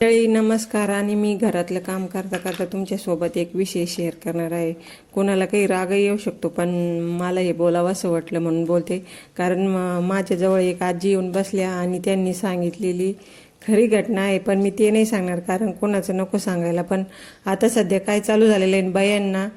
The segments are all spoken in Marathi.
मंडळी नमस्कार. आणि मी घरातलं काम करता करता तुमच्यासोबत एक विषय शेअर करणार आहे. कोणाला काही रागही येऊ शकतो पण मला हे बोलावं असं वाटलं म्हणून बोलते. कारण म- माझ्याजवळ एक आजी येऊन बसल्या आणि त्यांनी सांगितलेली खरी घटना आहे पण मी ते नाही सांगणार कारण कोणाचं नको सांगायला. पण आता सध्या काय चालू झालेलं आहे बायांना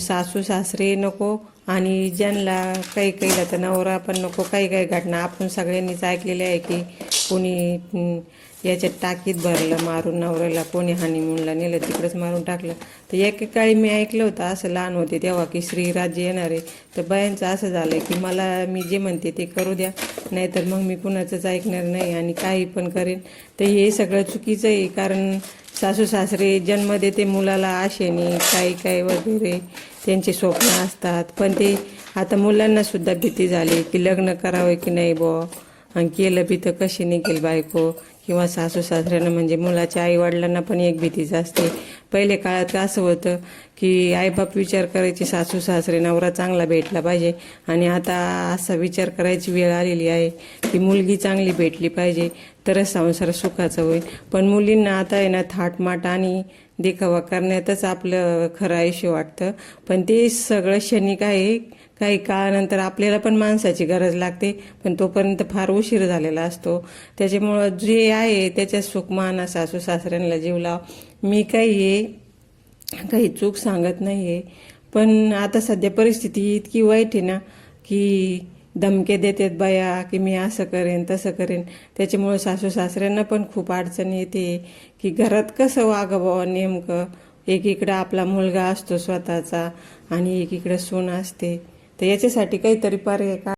सासू सासरे नको आणि ज्यांना काही काही तर नवरा पण नको काही काही घटना आपण सगळ्यांनीच ऐकलेले आहे की कोणी याच्यात टाकीत भरलं मारून नवऱ्याला कोणी हानीमूनला नेलं तिकडंच मारून टाकलं. तर एकेकाळी मी ऐकलं होतं असं लहान होते तेव्हा की श्रीराज्य येणार आहे. तर बायांचं असं झालंय की मला मी जे म्हणते ते करू द्या नाहीतर मग मी कुणाचंच ऐकणार नाही आणि काही पण करेन. तर हे सगळं चुकीचं आहे कारण सासू सासरे जन्म देते मुलाला आशेने काही काही वगैरे. त्यांचे स्वप्न असतात. पण ते आता मुलांना सुद्धा भीती झाली की लग्न करावं की नाही बुवा आणि केलं बी तर कशी निघेल बायको? किंवा सासू सासऱ्यांना म्हणजे मुलाच्या आई वडिलांना पण एक भीतीच असते. पहिले काळात असं होतं की आईबाप विचार करायचे सासू सासरे नवरा चांगला भेटला पाहिजे. आणि आता असा विचार करायची वेळ आलेली आहे की मुलगी चांगली भेटली पाहिजे. तरच संसार सुखाचा होईल. पण मुलींना आता आहे ना थाटमाट आणि देखावा करण्यातच आपलं खरं आयुष्य वाटतं. पण ते सगळं क्षणिक आहे. काही काळानंतर आपल्याला पण माणसाची गरज लागते. पण तोपर्यंत फार उशीर झालेला असतो. त्याच्यामुळं जे आहे त्याच्यात सुखमाना सासू सासऱ्यांना जीव लाव. मी काही आहे काही चूक सांगत नाही आहे पण आता सध्या परिस्थिती इतकी वाईट आहे ना की धमके देतात बया की मी असं करेन तसं करेन. त्याच्यामुळं सासू सासऱ्यांना पण खूप अडचण येते की घरात कसं वागावं नेमकं? एकीकडं आपला मुलगा असतो स्वतःचा आणि एकीकडं सून असते. तर याच्यासाठी काहीतरी पर्याय का